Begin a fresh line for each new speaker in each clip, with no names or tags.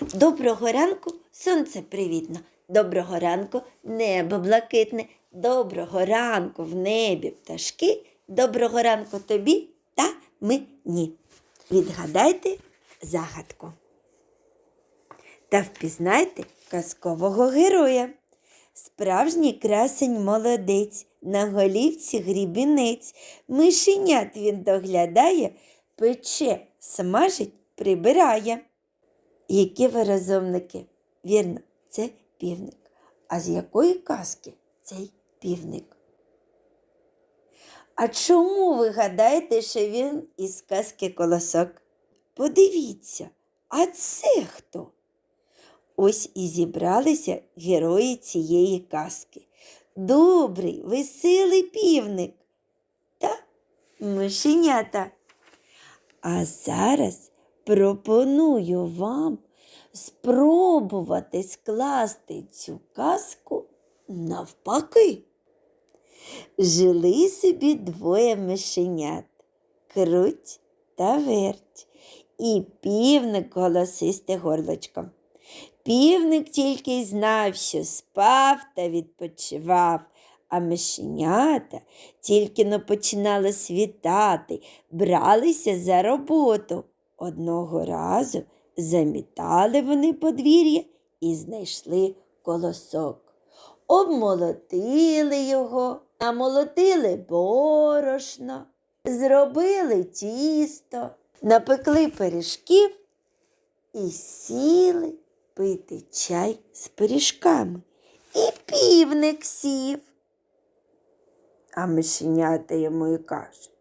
Доброго ранку, сонце привітно. Доброго ранку, небо блакитне. Доброго ранку в небі пташки. Доброго ранку тобі та мені. Відгадайте загадку. Та впізнайте казкового героя. Справжній красень молодець, на голівці грібінець. Мишенят він доглядає, пече, смажить, прибирає. Які ви розумники? Вірно, це півник. А з якої казки цей півник? А чому ви гадаєте, що він із казки колосок? Подивіться, а це хто? Ось і зібралися герої цієї казки. Добрий, веселий півник та мишенята. А зараз пропоную вам спробувати скласти цю казку навпаки. Жили собі двоє мишенят круть та верть, і півник голосисте горлочком. Півник тільки й знав, що спав та відпочивав, а мишенята тільки но починали світати, бралися за роботу. Одного разу замітали вони подвір'я і знайшли колосок. Обмолотили його, намолотили борошно, зробили тісто, напекли пиріжків і сіли пити чай з пиріжками. І півник сів. А мишенята йому і кажуть.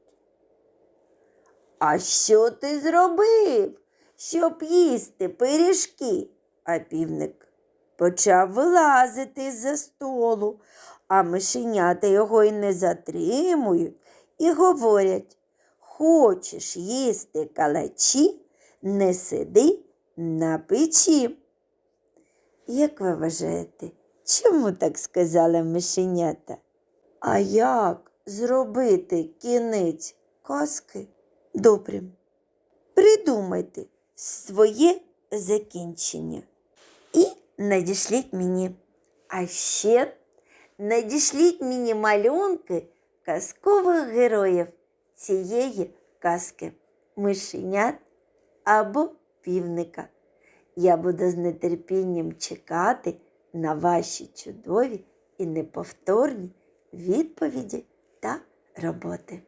А що ти зробив, щоб їсти пиріжки? А півник почав вилазити з-за столу, а мишенята його й не затримують і говорять Хочеш їсти калачі, не сиди на печі. Як ви вважаєте, чому так сказали мишенята? А як зробити кінець казки добрим? Придумайте своє закінчення і надішліть мені. А ще надішліть мені малюнки казкових героїв цієї казки мишенят або півника. Я буду з нетерпінням чекати на ваші чудові і неповторні відповіді та роботи.